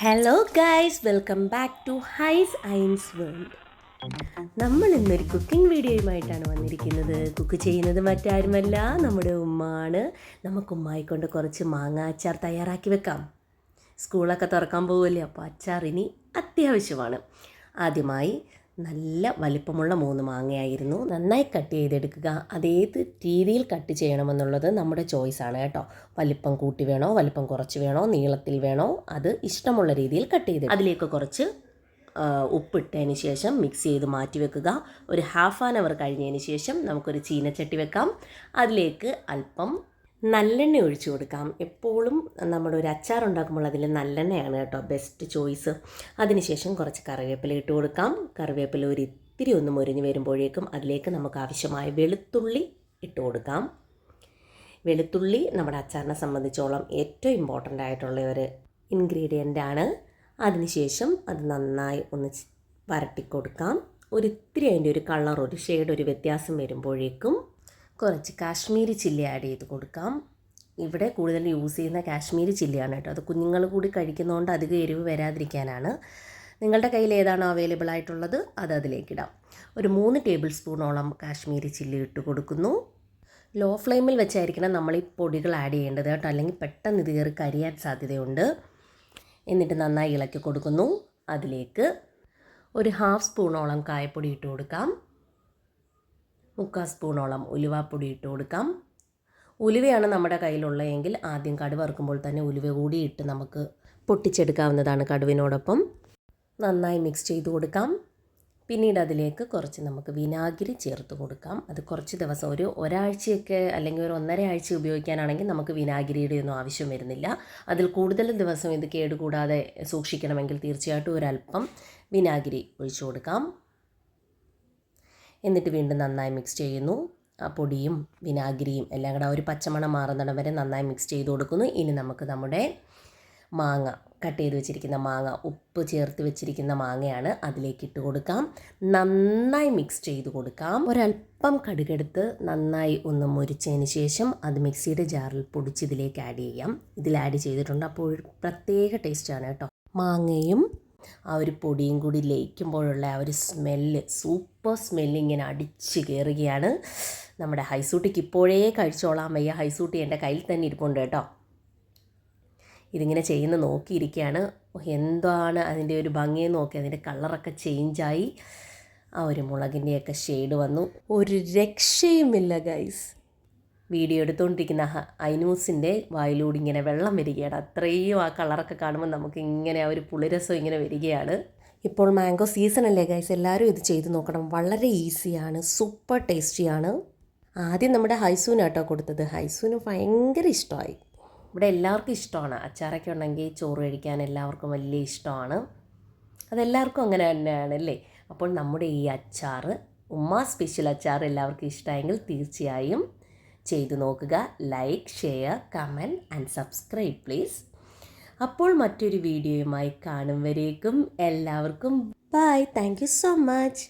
Hello guys welcome back to ഹൈസ് ഐൻസ് world നമ്മൾ ഇന്നൊരു കുക്കിംഗ് വീഡിയോയുമായിട്ടാണ് വന്നിരിക്കുന്നത്. കുക്ക് ചെയ്യുന്നത് മറ്റാരുമല്ല നമ്മുടെ ഉമ്മാണ്. നമുക്ക് ഉമ്മായിക്കൊണ്ട് കുറച്ച് മാങ്ങ അച്ചാർ തയ്യാറാക്കി വെക്കാം. സ്കൂളൊക്കെ തുറക്കാൻ പോകുമല്ലേ അപ്പോൾ അച്ചാർ ഇനി അത്യാവശ്യമാണ്. ആദ്യമായി നല്ല വലിപ്പമുള്ള മൂന്ന് മാങ്ങയായിരുന്നു. നന്നായി കട്ട് ചെയ്തെടുക്കുക. അതേത് രീതിയിൽ കട്ട് ചെയ്യണമെന്നുള്ളത് നമ്മുടെ ചോയ്സാണ് കേട്ടോ. വലിപ്പം കൂട്ടി വേണോ വലിപ്പം കുറച്ച് വേണോ നീളത്തിൽ വേണോ അത് ഇഷ്ടമുള്ള രീതിയിൽ കട്ട് ചെയ്ത് അതിലേക്ക് കുറച്ച് ഉപ്പിട്ടതിന് ശേഷം മിക്സ് ചെയ്ത് മാറ്റി വെക്കുക. ഒരു ഹാഫ് ആൻ അവർ കഴിഞ്ഞതിന് ശേഷം നമുക്കൊരു ചീനച്ചട്ടി വെക്കാം. അതിലേക്ക് അല്പം നല്ലെണ്ണ ഒഴിച്ചു കൊടുക്കാം. എപ്പോഴും നമ്മുടെ ഒരു അച്ചാർ ഉണ്ടാക്കുമ്പോൾ അതിൽ നല്ലെണ്ണയാണ് കേട്ടോ ബെസ്റ്റ് ചോയ്സ് അതിനുശേഷം കുറച്ച് കറിവേപ്പില ഇട്ട് കൊടുക്കാം. കറിവേപ്പില ഒരു ഇത്തിരി ഒന്ന് മുരിഞ്ഞ് വരുമ്പോഴേക്കും അതിലേക്ക് നമുക്ക് ആവശ്യമായ വെളുത്തുള്ളി ഇട്ട് കൊടുക്കാം. വെളുത്തുള്ളി നമ്മുടെ അച്ചാറിനെ സംബന്ധിച്ചോളം ഏറ്റവും ഇമ്പോർട്ടന്റ് ആയിട്ടുള്ള ഒരു ഇൻഗ്രീഡിയന്റ് ആണ്. അതിനുശേഷം അത് നന്നായി ഒന്ന് വരട്ടിക്കൊടുക്കാം വരട്ടി കൊടുക്കാം. ഒരിത്തിരി അതിന്റെ ഒരു കളർ ഒരു ഷെയ്ഡ് ഒരു വ്യത്യാസം വരുമ്പോഴേക്കും കുറച്ച് കാശ്മീരി ചില്ലി ആഡ് ചെയ്ത് കൊടുക്കാം. ഇവിടെ കൂടുതൽ യൂസ് ചെയ്യുന്ന കാശ്മീരി ചില്ലിയാണ് കേട്ടോ. അത് കുഞ്ഞുങ്ങൾ കൂടി കഴിക്കുന്നതുകൊണ്ട് അധികം എരിവ് വരാതിരിക്കാനാണ്. നിങ്ങളുടെ കയ്യിൽ ഏതാണോ അവൈലബിൾ ആയിട്ടുള്ളത് അത് അതിലേക്കിടാം ഒരു മൂന്ന് ടേബിൾ സ്പൂണോളം കാശ്മീരി ചില്ലി ഇട്ട് കൊടുക്കുന്നു. ലോ ഫ്ലെയിമിൽ വെച്ചായിരിക്കണം നമ്മൾ ഈ പൊടികൾ ആഡ് ചെയ്യേണ്ടത് കേട്ടോ. അല്ലെങ്കിൽ പെട്ടെന്ന് ഇത് കയറി കരിയാൻ സാധ്യതയുണ്ട്. എന്നിട്ട് നന്നായി ഇളക്കി കൊടുക്കുന്നു. അതിലേക്ക് ഒരു ഹാഫ് സ്പൂണോളം കായപ്പൊടി ഇട്ട് കൊടുക്കാം. മുക്കാൽ സ്പൂണോളം ഉലുവാപ്പൊടി ഇട്ട് കൊടുക്കാം. ഉലുവയാണ് നമ്മുടെ കയ്യിലുള്ളതെങ്കിൽ ആദ്യം കടുവ വറുക്കുമ്പോൾ തന്നെ ഉലുവ കൂടി ഇട്ട് നമുക്ക് പൊട്ടിച്ചെടുക്കാവുന്നതാണ് കടുവിനോടൊപ്പം. നന്നായി മിക്സ് ചെയ്ത് കൊടുക്കാം. പിന്നീട് അതിലേക്ക് കുറച്ച് നമുക്ക് വിനാഗിരി ചേർത്ത് കൊടുക്കാം. അത് കുറച്ച് ദിവസം ഒരു ഒരാഴ്ചയൊക്കെ അല്ലെങ്കിൽ ഒരു ഒന്നര ആഴ്ച ഉപയോഗിക്കാനാണെങ്കിൽ നമുക്ക് വിനാഗിരിയുടെ ഒന്നും ആവശ്യം വരുന്നില്ല. അതിൽ കൂടുതൽ ദിവസം ഇത് കേടുകൂടാതെ സൂക്ഷിക്കണമെങ്കിൽ തീർച്ചയായിട്ടും ഒരല്പം വിനാഗിരി ഒഴിച്ചു കൊടുക്കാം. എന്നിട്ട് വീണ്ടും നന്നായി മിക്സ് ചെയ്യുന്നു. ആ പൊടിയും വിനാഗിരിയും എല്ലാം കൂടെ ഒരു പച്ചമണം മാറുന്നിടം വരെ നന്നായി മിക്സ് ചെയ്ത് കൊടുക്കുന്നു. ഇനി നമുക്ക് നമ്മുടെ മാങ്ങ കട്ട് ചെയ്ത് വെച്ചിരിക്കുന്ന മാങ്ങ ഉപ്പ് ചേർത്ത് വെച്ചിരിക്കുന്ന മാങ്ങയാണ് അതിലേക്ക് ഇട്ട് കൊടുക്കാം. നന്നായി മിക്സ് ചെയ്ത് കൊടുക്കാം. ഒരല്പം കടുകെടുത്ത് നന്നായി ഒന്ന് മുരിച്ചതിന് ശേഷം അത് മിക്സിയുടെ ജാറിൽ പൊടിച്ച് ഇതിലേക്ക് ആഡ് ചെയ്യാം. ഇതിൽ ആഡ് ചെയ്തിട്ടുണ്ട്. അപ്പോൾ ഒരു പ്രത്യേക ടേസ്റ്റാണ് കേട്ടോ. മാങ്ങയും ആ ഒരു പൊടിയും കൂടി ലയിക്കുമ്പോഴുള്ള ആ ഒരു സ്മെല്ല് സൂപ്പർ സ്മെല്ല് ഇങ്ങനെ അടിച്ച് കയറുകയാണ് നമ്മുടെ ഹൈസൂട്ടിക്ക് ഇപ്പോഴേ കഴിച്ചോളാം വയ്യ. ഹൈസൂട്ടി എന്റെ കയ്യിൽ തന്നെ ഇരിപ്പുണ്ട് കേട്ടോ. ഇതിങ്ങനെ ചെയ്യുന്ന നോക്കിയിരിക്കുകയാണ്. എന്താണ് അതിന്റെ ഒരു ഭംഗിയെ നോക്കി അതിന്റെ കളറൊക്കെ ചേഞ്ചായി ആ ഒരു മുളകിന്റെയൊക്കെ ഷെയ്ഡ് വന്നു. ഒരു രക്ഷയുമില്ല ഗൈസ് വീഡിയോ എടുത്തുകൊണ്ടിരിക്കുന്ന ഐനൂസിന്റെ വായിലൂടെ ഇങ്ങനെ വെള്ളം വരികയാണ്. അത്രയും ആ കളറൊക്കെ കാണുമ്പോൾ നമുക്ക് ഇങ്ങനെ ആ ഒരു പുളിരസം ഇങ്ങനെ വരികയാണ്. ഇപ്പോൾ മാംഗോ സീസൺ അല്ലേ ഗൈസ് എല്ലാവരും ഇത് ചെയ്ത് നോക്കണം. വളരെ ഈസിയാണ്. സൂപ്പർ ടേസ്റ്റിയാണ്. ആദ്യം നമ്മുടെ ഹൈസൂനാട്ടോ കൊടുത്തത്. ഹൈസൂന് ഭയങ്കര ഇഷ്ടമായി. ഇവിടെ എല്ലാവർക്കും ഇഷ്ടമാണ്. അച്ചാറൊക്കെ ഉണ്ടെങ്കിൽ ചോറ് കഴിക്കാൻ എല്ലാവർക്കും വലിയ ഇഷ്ടമാണ്. അതെല്ലാവർക്കും അങ്ങനെ തന്നെയാണ് അല്ലേ? അപ്പോൾ നമ്മുടെ ഈ അച്ചാർ ഉമ്മ സ്പെഷ്യൽ അച്ചാർ എല്ലാവർക്കും ഇഷ്ടമായെങ്കിൽ തീർച്ചയായും ചെയ്തു നോക്കുക. Like share comment and subscribe please അപ്പോൾ മറ്റൊരു വീഡിയോയുമായി കാണും വരേക്കും. എല്ലാവർക്കും ബൈ താങ്ക് സോ മച്ച്